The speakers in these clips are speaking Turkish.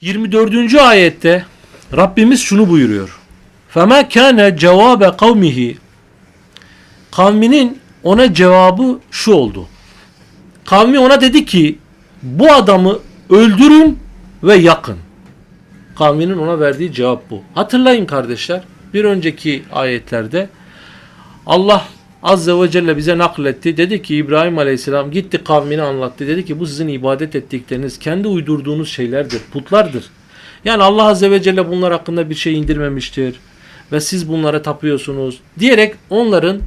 24. ayette Rabbimiz şunu buyuruyor. فَمَا كَانَ جَوَابَ قَوْمِهِ Kavminin ona cevabı şu oldu. Kavmi ona dedi ki bu adamı öldürün ve yakın. Kavminin ona verdiği cevap bu. Hatırlayın kardeşler bir önceki ayetlerde Allah Azze ve Celle bize nakletti. Dedi ki İbrahim Aleyhisselam gitti kavmine anlattı. Dedi ki bu sizin ibadet ettikleriniz kendi uydurduğunuz şeylerdir, putlardır. Yani Allah Azze ve Celle bunlar hakkında bir şey indirmemiştir. Ve siz bunlara tapıyorsunuz. Diyerek onların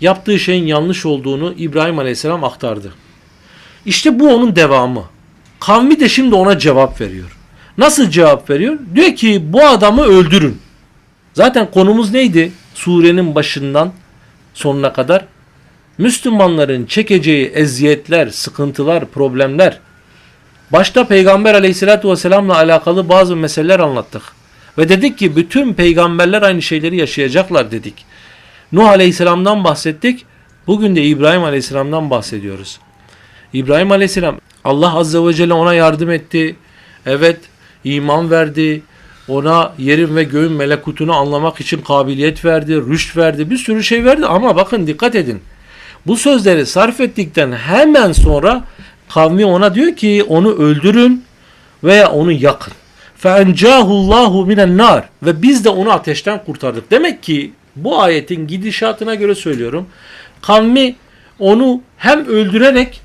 yaptığı şeyin yanlış olduğunu İbrahim Aleyhisselam aktardı. İşte bu onun devamı. Kavmi de şimdi ona cevap veriyor. Nasıl cevap veriyor? Diyor ki bu adamı öldürün. Zaten konumuz neydi? Surenin başından sonuna kadar Müslümanların çekeceği eziyetler, sıkıntılar, problemler. Başta Peygamber aleyhissalatü vesselamla alakalı bazı meseleler anlattık. Ve dedik ki bütün peygamberler aynı şeyleri yaşayacaklar dedik. Nuh aleyhisselamdan bahsettik. Bugün de İbrahim aleyhisselamdan bahsediyoruz. İbrahim aleyhisselam Allah azze ve celle ona yardım etti. Evet iman verdi. Ona yerin ve göğün melekutunu anlamak için kabiliyet verdi, rüşt verdi, bir sürü şey verdi ama bakın dikkat edin. Bu sözleri sarf ettikten hemen sonra kavmi ona diyor ki onu öldürün veya onu yakın. فَاَنْجَاهُ اللّٰهُ مِنَ النَّارِ Ve biz de onu ateşten kurtardık. Demek ki bu ayetin gidişatına göre söylüyorum. Kavmi onu hem öldürerek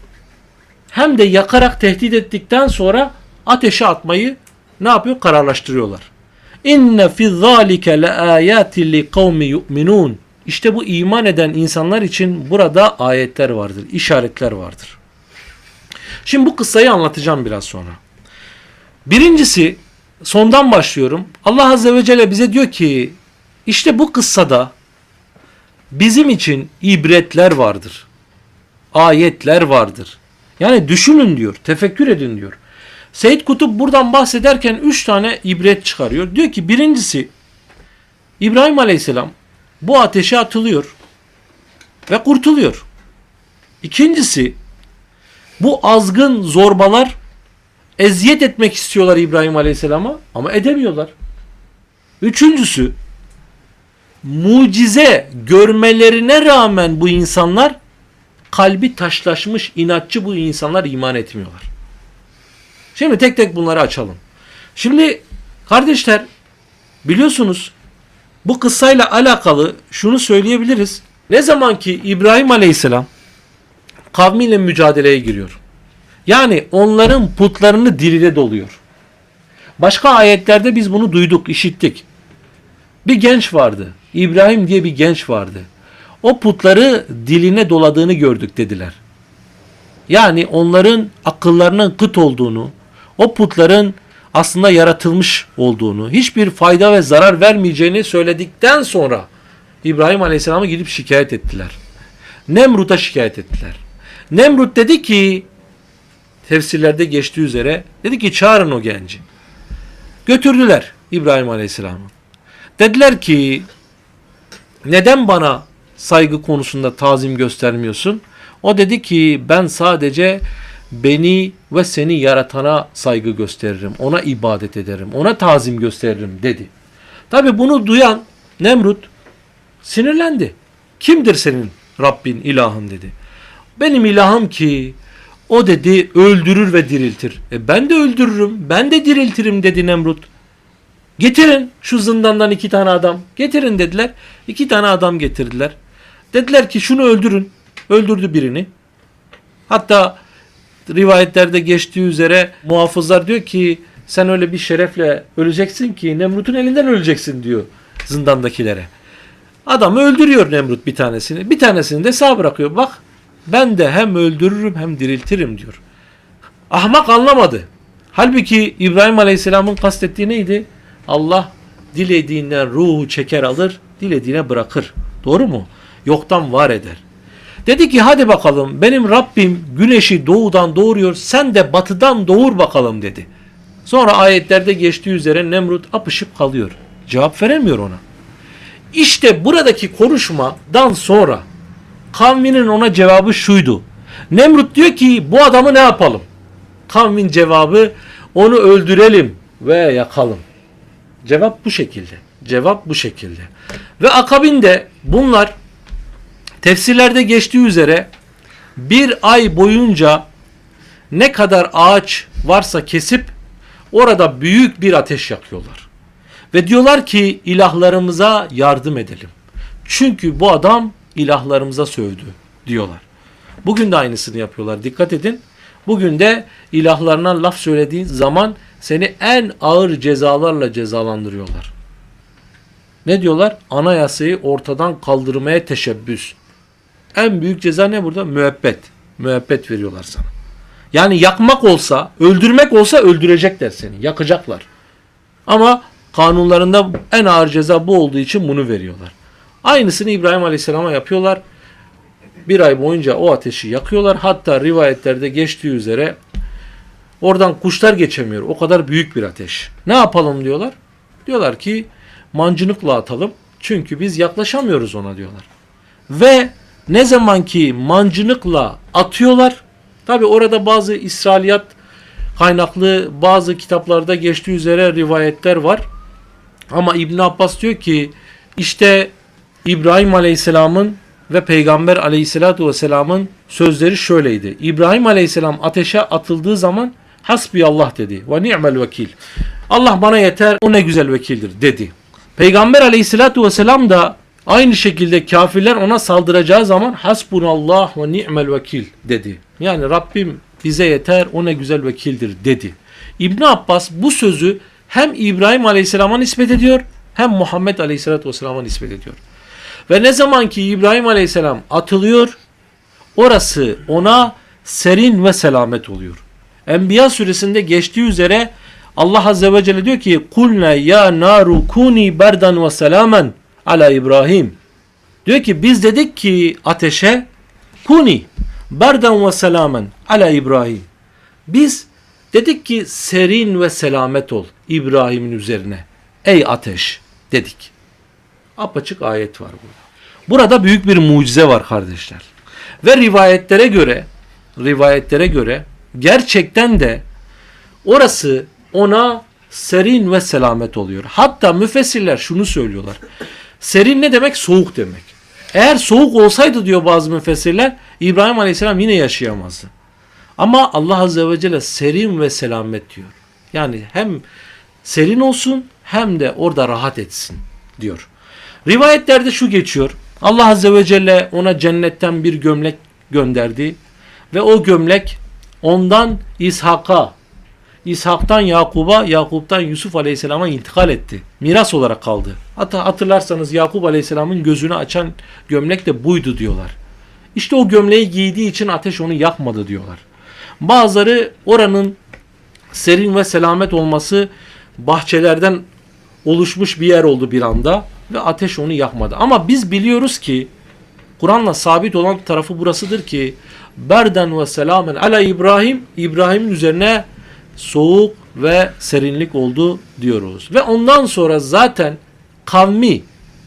hem de yakarak tehdit ettikten sonra ateşe atmayı ne yapıyor? Kararlaştırıyorlar. İnne fi zalike laayatin li kavmi yu'minun. İşte bu iman eden insanlar için burada ayetler vardır, işaretler vardır. Şimdi bu kıssayı anlatacağım biraz sonra. Birincisi sondan başlıyorum. Allah Azze ve Celle bize diyor ki işte bu kıssada bizim için ibretler vardır. Ayetler vardır. Yani düşünün diyor, tefekkür edin diyor. Seyyid Kutup buradan bahsederken üç tane ibret çıkarıyor. Diyor ki birincisi İbrahim Aleyhisselam bu ateşe atılıyor ve kurtuluyor. İkincisi bu azgın zorbalar eziyet etmek istiyorlar İbrahim Aleyhisselam'a ama edemiyorlar. Üçüncüsü mucize görmelerine rağmen bu insanlar kalbi taşlaşmış inatçı bu insanlar iman etmiyorlar. Şimdi tek tek bunları açalım. Şimdi kardeşler biliyorsunuz bu kıssayla alakalı şunu söyleyebiliriz. Ne zaman ki İbrahim Aleyhisselam kavmiyle mücadeleye giriyor. Yani onların putlarını diline doluyor. Başka ayetlerde biz bunu duyduk, işittik. Bir genç vardı. İbrahim diye bir genç vardı. O putları diline doladığını gördük dediler. Yani onların akıllarının kıt olduğunu, o putların aslında yaratılmış olduğunu, hiçbir fayda ve zarar vermeyeceğini söyledikten sonra İbrahim Aleyhisselam'ı gidip şikayet ettiler. Nemrut'a şikayet ettiler. Nemrut dedi ki tefsirlerde geçtiği üzere dedi ki çağırın o genci. Götürdüler İbrahim Aleyhisselam'ı. Dediler ki neden bana saygı konusunda tazim göstermiyorsun? O dedi ki ben sadece beni ve seni yaratana saygı gösteririm. Ona ibadet ederim. Ona tazim gösteririm dedi. Tabi bunu duyan Nemrut sinirlendi. Kimdir senin Rabbin, ilahın dedi. Benim ilahım ki o dedi öldürür ve diriltir. E ben de öldürürüm, ben de diriltirim dedi Nemrut. Getirin şu zindandan iki tane adam. Getirin dediler. İki tane adam getirdiler. Dediler ki şunu öldürün. Öldürdü birini. Hatta rivayetlerde geçtiği üzere muhafızlar diyor ki sen öyle bir şerefle öleceksin ki Nemrut'un elinden öleceksin diyor zindandakilere. Adamı öldürüyor Nemrut bir tanesini. Bir tanesini de sağ bırakıyor. Bak ben de hem öldürürüm hem diriltirim diyor. Ahmak anlamadı. Halbuki İbrahim Aleyhisselam'ın kastettiği neydi? Allah dilediğinden ruhu çeker alır, dilediğine bırakır. Doğru mu? Yoktan var eder. Dedi ki hadi bakalım benim Rabbim güneşi doğudan doğuruyor sen de batıdan doğur bakalım dedi. Sonra ayetlerde geçtiği üzere Nemrut apışıp kalıyor. Cevap veremiyor ona. İşte buradaki konuşmadan sonra kavminin ona cevabı şuydu. Nemrut diyor ki bu adamı ne yapalım? Kavmin cevabı onu öldürelim ve yakalım. Cevap bu şekilde. Cevap bu şekilde. Ve akabinde bunlar tefsirlerde geçtiği üzere bir ay boyunca ne kadar ağaç varsa kesip orada büyük bir ateş yakıyorlar. Ve diyorlar ki ilahlarımıza yardım edelim. Çünkü bu adam ilahlarımıza sövdü diyorlar. Bugün de aynısını yapıyorlar. Dikkat edin. Bugün de ilahlarına laf söylediğin zaman seni en ağır cezalarla cezalandırıyorlar. Ne diyorlar? Anayasayı ortadan kaldırmaya teşebbüs. En büyük ceza ne burada? Müebbet. Müebbet veriyorlar sana. Yani yakmak olsa, öldürmek olsa öldürecekler seni. Yakacaklar. Ama kanunlarında en ağır ceza bu olduğu için bunu veriyorlar. Aynısını İbrahim Aleyhisselam'a yapıyorlar. Bir ay boyunca o ateşi yakıyorlar. Hatta rivayetlerde geçtiği üzere oradan kuşlar geçemiyor. O kadar büyük bir ateş. Ne yapalım diyorlar. Diyorlar ki mancınıkla atalım. Çünkü biz yaklaşamıyoruz ona diyorlar. Ve ne zaman ki mancınıkla atıyorlar. Tabi orada bazı İsrailiyat kaynaklı bazı kitaplarda geçtiği üzere rivayetler var. Ama İbn Abbas diyor ki işte İbrahim Aleyhisselam'ın ve Peygamber Aleyhisselatu Vesselam'ın sözleri şöyleydi. İbrahim Aleyhisselam ateşe atıldığı zaman hasbi Allah dedi. Ve ni'mel vekil. Allah bana yeter o ne güzel vekildir dedi. Peygamber Aleyhisselatu Vesselam da aynı şekilde kafirler ona saldıracağı zaman hasbunallah ve ni'mel vekil dedi. Yani Rabbim bize yeter o ne güzel vekildir dedi. İbn Abbas bu sözü hem İbrahim Aleyhisselam'a nispet ediyor hem Muhammed Aleyhisselatü Vesselam'a nispet ediyor. Ve ne zaman ki İbrahim Aleyhisselam atılıyor orası ona serin ve selamet oluyor. Enbiya suresinde geçtiği üzere Allah Azze ve Celle diyor ki kulne ya naru kuni berdan ve selamen ala İbrahim. Diyor ki biz dedik ki ateşe kuni berdan ve selamen ala İbrahim. Biz dedik ki serin ve selamet ol İbrahim'in üzerine. Ey ateş dedik. Apaçık ayet var burada. Burada büyük bir mucize var kardeşler. Ve rivayetlere göre rivayetlere göre gerçekten de orası ona serin ve selamet oluyor. Hatta müfessirler şunu söylüyorlar. Serin ne demek? Soğuk demek. Eğer soğuk olsaydı diyor bazı müfessirler İbrahim Aleyhisselam yine yaşayamazdı. Ama Allah Azze ve Celle serin ve selamet diyor. Yani hem serin olsun hem de orada rahat etsin diyor. Rivayetlerde şu geçiyor. Allah Azze ve Celle ona cennetten bir gömlek gönderdi. Ve o gömlek ondan İshak'a, İshak'tan Yakub'a, Yakup'tan Yusuf Aleyhisselam'a intikal etti. Miras olarak kaldı. Hatta hatırlarsanız Yakup Aleyhisselam'ın gözünü açan gömlek de buydu diyorlar. İşte o gömleği giydiği için ateş onu yakmadı diyorlar. Bazıları oranın serin ve selamet olması bahçelerden oluşmuş bir yer oldu bir anda ve ateş onu yakmadı. Ama biz biliyoruz ki Kur'an'la sabit olan tarafı burasıdır ki berden ve selamen ala İbrahim İbrahim'in üzerine soğuk ve serinlik oldu diyoruz. Ve ondan sonra zaten kavmi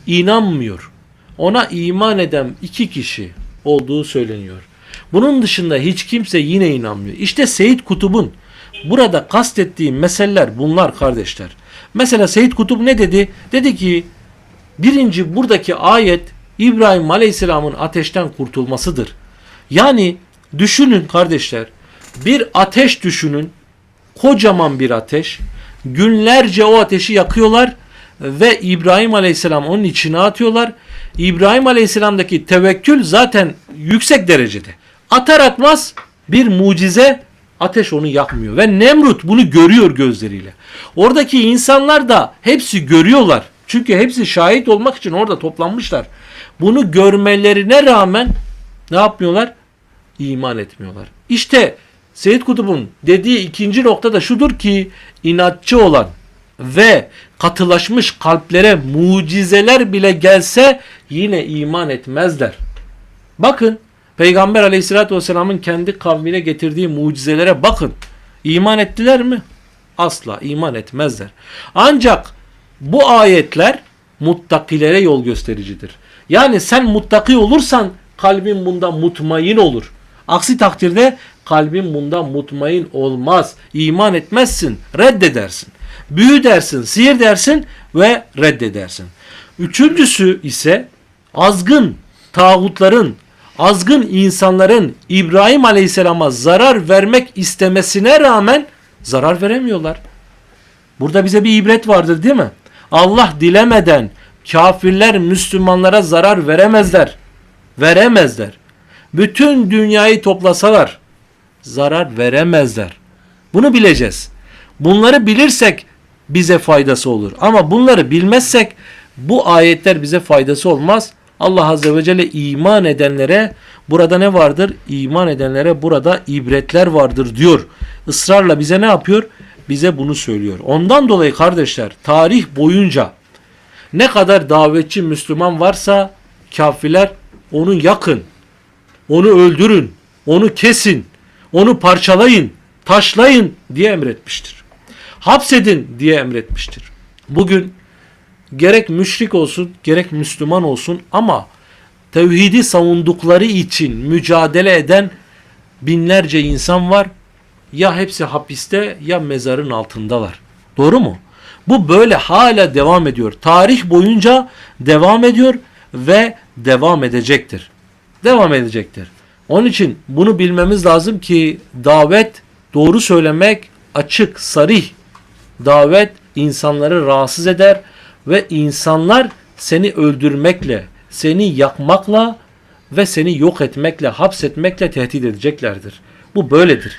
inanmıyor. Ona iman eden iki kişi olduğu söyleniyor. Bunun dışında hiç kimse yine inanmıyor. İşte Seyit Kutub'un burada kastettiği meseleler bunlar kardeşler. Mesela Seyit Kutup ne dedi? Dedi ki birinci buradaki ayet İbrahim Aleyhisselam'ın ateşten kurtulmasıdır. Yani düşünün kardeşler bir ateş düşünün kocaman bir ateş günlerce o ateşi yakıyorlar ve İbrahim Aleyhisselam onun içine atıyorlar. İbrahim Aleyhisselam'daki tevekkül zaten yüksek derecede. Atar atmaz bir mucize ateş onu yakmıyor ve Nemrut bunu görüyor gözleriyle. Oradaki insanlar da hepsi görüyorlar. Çünkü hepsi şahit olmak için orada toplanmışlar. Bunu görmelerine rağmen ne yapmıyorlar? İman etmiyorlar. İşte Seyyid Kutub'un dediği ikinci nokta da şudur ki inatçı olan ve katılaşmış kalplere mucizeler bile gelse yine iman etmezler. Bakın Peygamber aleyhissalatü vesselamın kendi kavmine getirdiği mucizelere bakın. İman ettiler mi? Asla iman etmezler. Ancak bu ayetler muttakilere yol göstericidir. Yani sen muttaki olursan kalbin bundan mutmain olur. Aksi takdirde kalbin bundan mutmain olmaz. İman etmezsin, reddedersin. Büyü dersin, sihir dersin ve reddedersin. Üçüncüsü ise azgın tağutların, azgın insanların İbrahim Aleyhisselam'a zarar vermek istemesine rağmen zarar veremiyorlar. Burada bize bir ibret vardır değil mi? Allah dilemeden kafirler Müslümanlara zarar veremezler. Veremezler. Bütün dünyayı toplasalar zarar veremezler. Bunu bileceğiz. Bunları bilirsek bize faydası olur. Ama bunları bilmezsek bu ayetler bize faydası olmaz. Allah Azze ve Celle iman edenlere burada ne vardır? İman edenlere burada ibretler vardır diyor. Israrla bize ne yapıyor? Bize bunu söylüyor. Ondan dolayı kardeşler tarih boyunca ne kadar davetçi Müslüman varsa kafirler onu yakın, onu öldürün, onu kesin, onu parçalayın, taşlayın diye emretmiştir. Hapsedin diye emretmiştir. Bugün gerek müşrik olsun gerek Müslüman olsun ama tevhidi savundukları için mücadele eden binlerce insan var. Ya hepsi hapiste ya mezarın altındalar. Doğru mu? Bu böyle hala devam ediyor. Tarih boyunca devam ediyor ve devam edecektir. Devam edecektir. Onun için bunu bilmemiz lazım ki davet doğru söylemek açık, sarih. Davet insanları rahatsız eder ve insanlar seni öldürmekle, seni yakmakla ve seni yok etmekle, hapsetmekle tehdit edeceklerdir. Bu böyledir.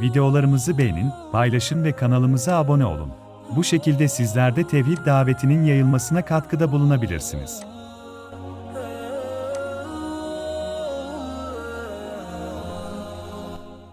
Videolarımızı beğenin, paylaşın ve kanalımıza abone olun. Bu şekilde sizler de tevhid davetinin yayılmasına katkıda bulunabilirsiniz.